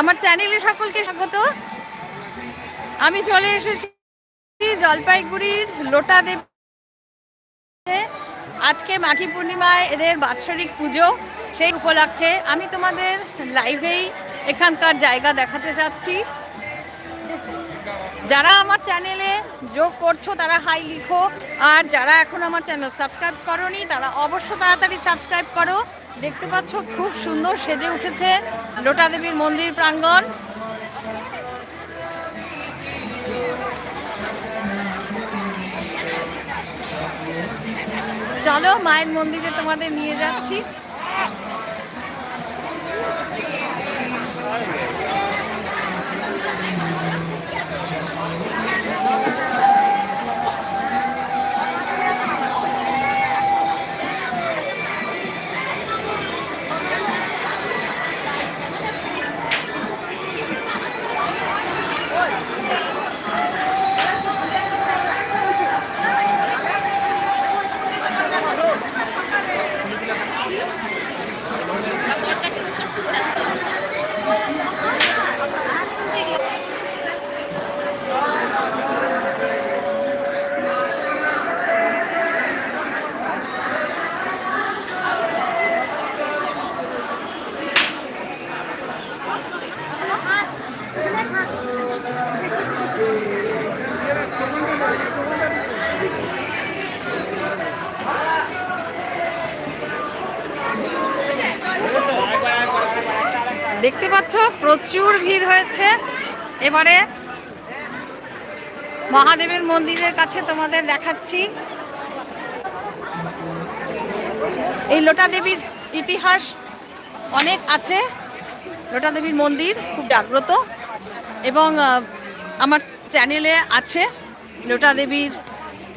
আমার চ্যানেলে সকলকে স্বাগত। আমি চলে এসেছি জলপাইগুড়ির লোটা দেব আজকে মাঘী পূর্ণিমায় এদের বাৎসরিক পুজো, সেই উপলক্ষে আমি তোমাদের লাইভেই এখানকার জায়গা দেখাতে চাচ্ছি যারা আমার চ্যানেলে যোগ করছ, তারা হাই লিখো। আর যারা এখন আমার চ্যানেল সাবস্ক্রাইব করনি, তারা অবশ্য তাড়াতাড়ি সাবস্ক্রাইব করো। দেখতে পাচ্ছ, খুব সুন্দর সেজে উঠেছে লোটা দেবীর মন্দির প্রাঙ্গণ। চলো, মায়ের মন্দিরে তোমাদের নিয়ে যাচ্ছি। দেখতে পাচ্ছ, প্রচুর ভিড় হয়েছে। এবারে মহাদেবের মন্দিরের কাছে তোমাদের দেখাচ্ছি। এই লোটা দেবীর ইতিহাস অনেক আছে। লোটা দেবীর মন্দির খুব জাগ্রত এবং আমার চ্যানেলে আছে লোটা দেবীর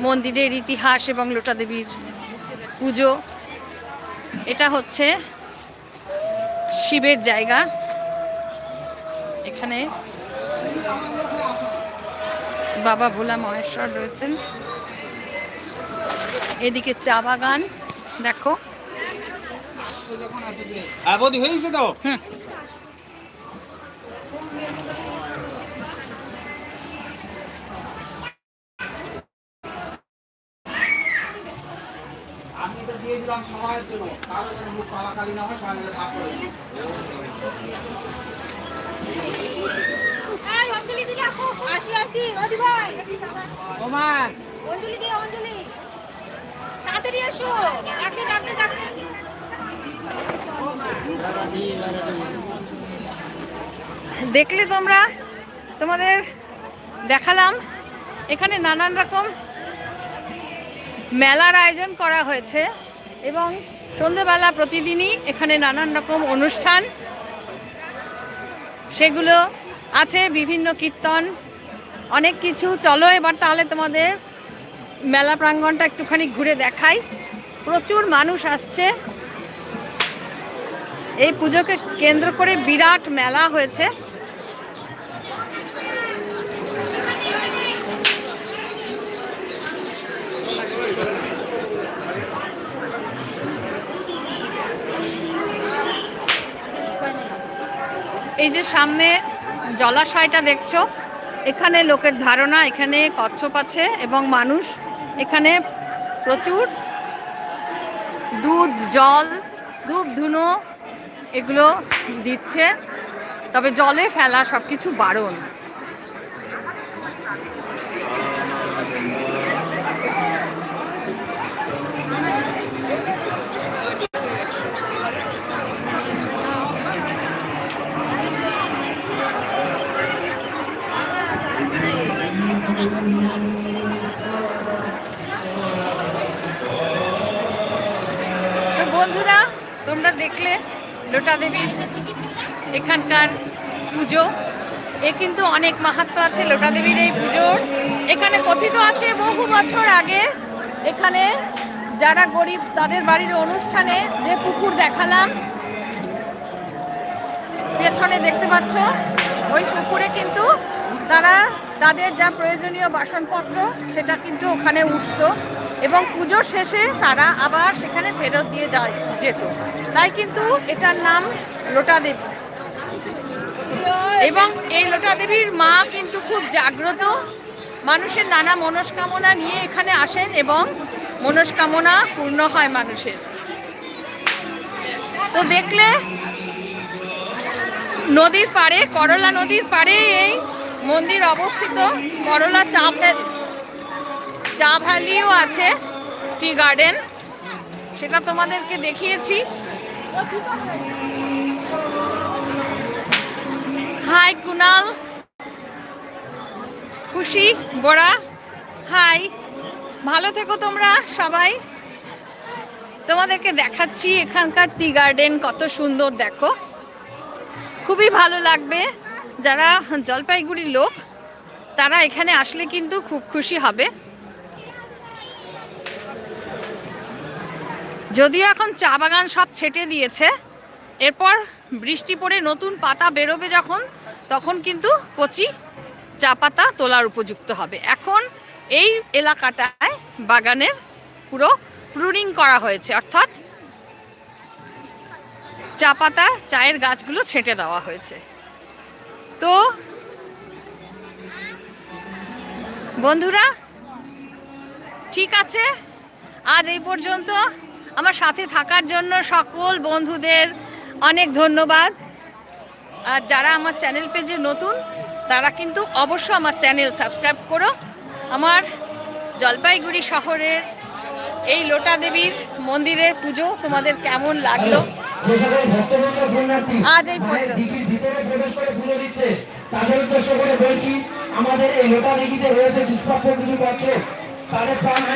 মন্দিরের ইতিহাস এবং লোটা দেবীর পুজো। এটা হচ্ছে শিবের জায়গা। এখানে বাবা ভোলা মহেশ্বর রয়েছেন। এদিকে চা বাগান দেখো। হ্যাঁ বৌদি হয়ে তো? দিলাম জন্য। কারও যেন মুখ কালাকালি না হয় সবাই মিলে ভাগ করে অঞ্জলি অঞ্জলি। তাড়াতাড়ি এসো। ডাকতে ডাকতে ডাকতে। দেখলে তোমরা তোমাদের দেখালাম এখানে নানান রকম মেলার আয়োজন করা হয়েছে। এবং সন্ধেবেলা প্রতিদিনই এখানে নানান রকম অনুষ্ঠান। সেগুলো আছে, বিভিন্ন কীর্তন, অনেক কিছু। চলো এবার তাহলে তোমাদের মেলা প্রাঙ্গণটা একটুখানি ঘুরে দেখাই। প্রচুর মানুষ আসছে। এই পুজোকে কেন্দ্র করে বিরাট মেলা হয়েছে। এই যে সামনে জলাশয়টা দেখছ, এখানে লোকের ধারণা, এখানে কচ্ছপ আছে এবং মানুষ, এখানে প্রচুর দুধ, জল, ধূপ, ধুনো এগুলো দিচ্ছে, তবে জলে ফেলা সব কিছু বারণ। তো বন্ধুরা, তোমরা দেখলে লোটা দেবীর এখানকার পুজো। এ কিন্তু অনেক মাহাত্ম আছে লোটা দেবীর এই পুজোর। এখানে কথিত আছে, বহু বছর আগে এখানে যারা গরিব, তাদের বাড়ির অনুষ্ঠানে যে পুকুর দেখালাম, পেছনে দেখতে পাচ্ছ, ওই পুকুরে কিন্তু তারা তাদের যা প্রয়োজনীয় বাসনপত্র, সেটা কিন্তু ওখানে উঠতো এবং পুজোর শেষে তারা আবার সেখানে ফেরত দিয়ে যায়, যেত। তাই কিন্তু এটার নাম লোটা দেবী। এবং এই লোটা দেবীর মা কিন্তু খুব জাগ্রত। মানুষের নানা মনস্কামনা নিয়ে এখানে আসেন এবং মনস্কামনা পূর্ণ হয় মানুষের। তো দেখলে নদীর পাড়ে, করলা নদীর পাড়ে এই মন্দির অবস্থিত। করলা চা চা ভ্যালিও আছে, টি গার্ডেন। সেটা তোমাদেরকে দেখিয়েছি। হাই, কুনাল। খুশি, বড়া। হাই, ভালো থেকো তোমরা সবাই। তোমাদেরকে দেখাচ্ছি এখানকার টি গার্ডেন, কত সুন্দর দেখো। খুবই ভালো লাগবে। যারা জলপাইগুড়ির লোক, তারা এখানে আসলে কিন্তু খুব খুশি হবে। যদিও এখন চা বাগান সব ছেটে দিয়েছে, এরপর বৃষ্টি পড়ে নতুন পাতা বেরোবে যখন, তখন কিন্তু কচি চা পাতা তোলার উপযুক্ত হবে। এখন এই এলাকাটায় বাগানের পুরো প্রুনিং করা হয়েছে, অর্থাৎ চা পাতা, চায়ের গাছগুলো ছেঁটে দেওয়া হয়েছে। তো বন্ধুরা, ঠিক আছে? আজ এই পর্যন্ত আমার সাথে থাকার জন্য সকল বন্ধুদের অনেক ধন্যবাদ। আর যারা আমার চ্যানেল পেজে নতুন, তারা কিন্তু অবশ্য আমার চ্যানেল সাবস্ক্রাইব করো। আমার জলপাইগুড়ি শহরের এই লোটা দেবীর মন্দিরের পুজো তোমাদের কেমন লাগল? আজ এই পর্যন্ত। ভিতরে প্রবেশ করে পুজো দিচ্ছে তাদের উদ্দেশ্য করে বলছি আমাদের এই লোটা দিঘিতে রয়েছে দুষ্প্রাপ্য কিছু করছে তাদের প্রাণ